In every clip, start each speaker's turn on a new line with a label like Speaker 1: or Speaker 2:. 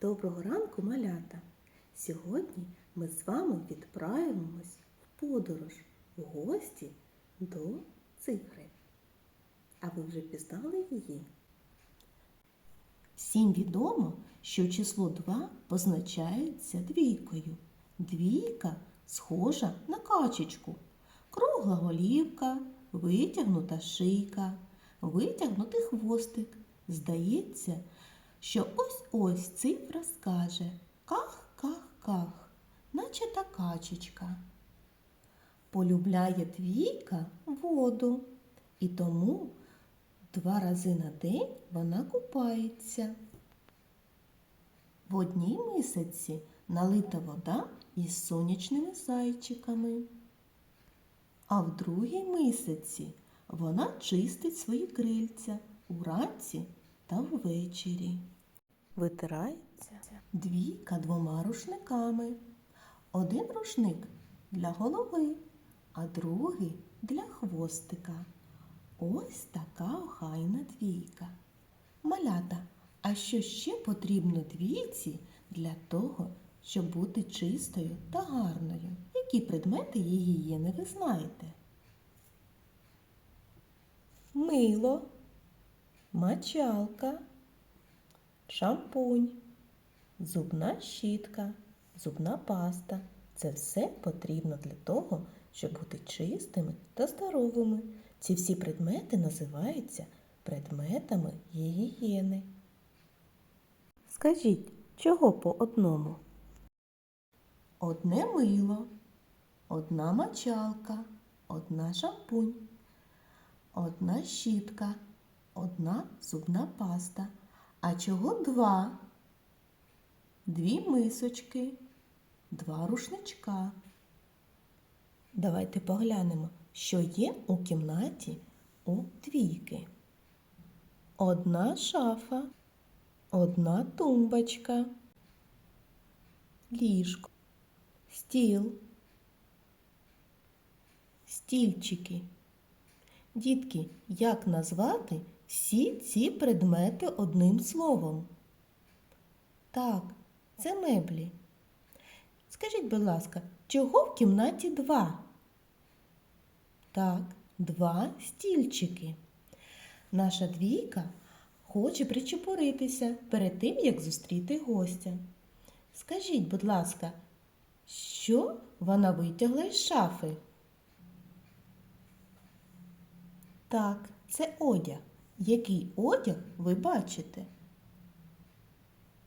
Speaker 1: Доброго ранку, малята! Сьогодні ми з вами відправимось в подорож в гості до цифри. А ви вже пізнали її? Всім відомо, що число 2 позначається двійкою. Двійка схожа на качечку. Кругла голівка, витягнута шийка, витягнутий хвостик. Здається, що ось-ось цифра скаже ках-ках-ках, наче та качечка. Полюбляє двійка воду, і тому два рази на день вона купається. В одній мисиці налита вода із сонячними зайчиками, а в другій мисиці вона чистить свої крильця уранці та ввечері. Витирається двійка двома рушниками. Один рушник для голови, а другий для хвостика. Ось така охайна двійка. Малята, а що ще потрібно двійці для того, щоб бути чистою та гарною? Які предмети її є, не ви знаєте? Мило, мочалка, шампунь, зубна щітка, зубна паста. Це все потрібно для того, щоб бути чистими та здоровими. Ці всі предмети називаються предметами гігієни. Скажіть, чого по одному? Одне мило, одна мочалка, одна шампунь, одна щітка, одна зубна паста. А чого два? Дві мисочки, два рушничка. Давайте поглянемо, що є у кімнаті у двійки. Одна шафа, одна тумбочка, ліжко, стіл, стільчики. Дітки, як назвати всі ці предмети одним словом? Так, це меблі. Скажіть, будь ласка, чого в кімнаті два? Так, два стільчики. Наша двійка хоче причепуритися перед тим, як зустріти гостя. Скажіть, будь ласка, що вона витягла із шафи? Так, це одяг. Який одяг ви бачите?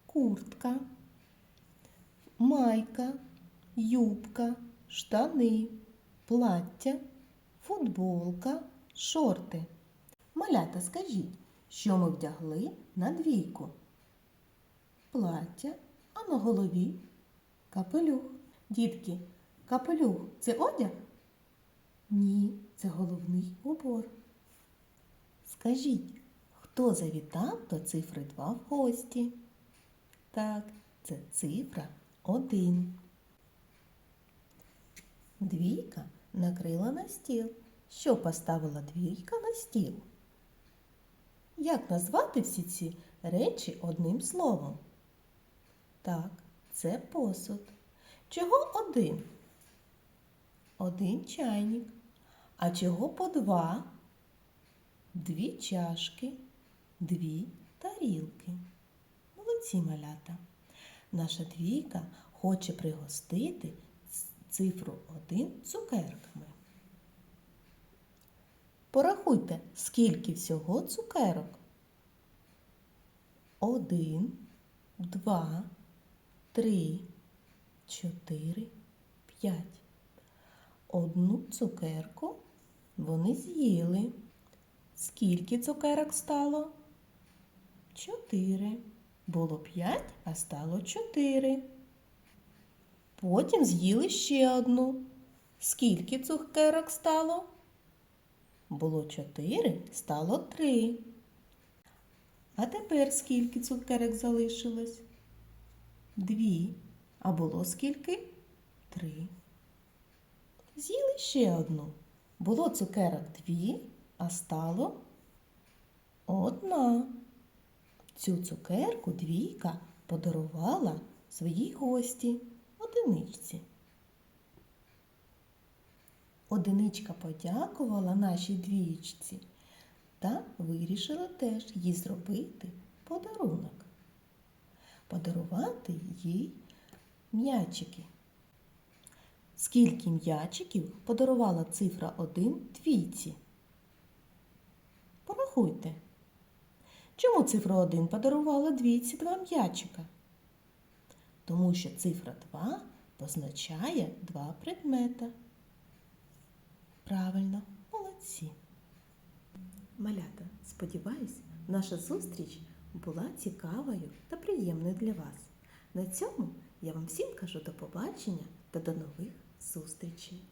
Speaker 1: Куртка, майка, юбка, штани, плаття, футболка, шорти. Малята, скажіть, що ми вдягли на двійку? Плаття, а на голові капелюх. Дітки, капелюх це одяг? Ні, це головний убор. Скажіть, хто завітав до цифри 2 в гості? Так, це цифра 1. Двійка накрила на стіл. Що поставила двійка на стіл? Як назвати всі ці речі одним словом? Так, це посуд. Чого один? Один чайник. А чого по два? Дві чашки, дві тарілки. Молодці малята. Наша двійка хоче пригостити цифру 1 цукерками. Порахуйте, скільки всього цукерок. Один, два, три, чотири, п'ять. Одну цукерку вони з'їли. Скільки цукерок стало? Чотири. Було п'ять, а стало чотири. Потім з'їли ще одну. Скільки цукерок стало? Було чотири, стало три. А тепер скільки цукерок залишилось? Дві. А було скільки? Три. З'їли ще одну. Було цукерок дві, а стало одна. Цю цукерку двійка подарувала своїй гості одиничці. Одиничка подякувала нашій двієчці та вирішила теж їй зробити подарунок. Подарувати їй м'ячики. Скільки м'ячиків подарувала цифра 1 двійці? Порахуйте. Чому цифра 1 подарувала двійці два м'ячика? Тому що цифра 2 позначає два предмета. Правильно, молодці. Малята, сподіваюсь, наша зустріч була цікавою та приємною для вас. На цьому я вам всім кажу до побачення та до нових зустрічей.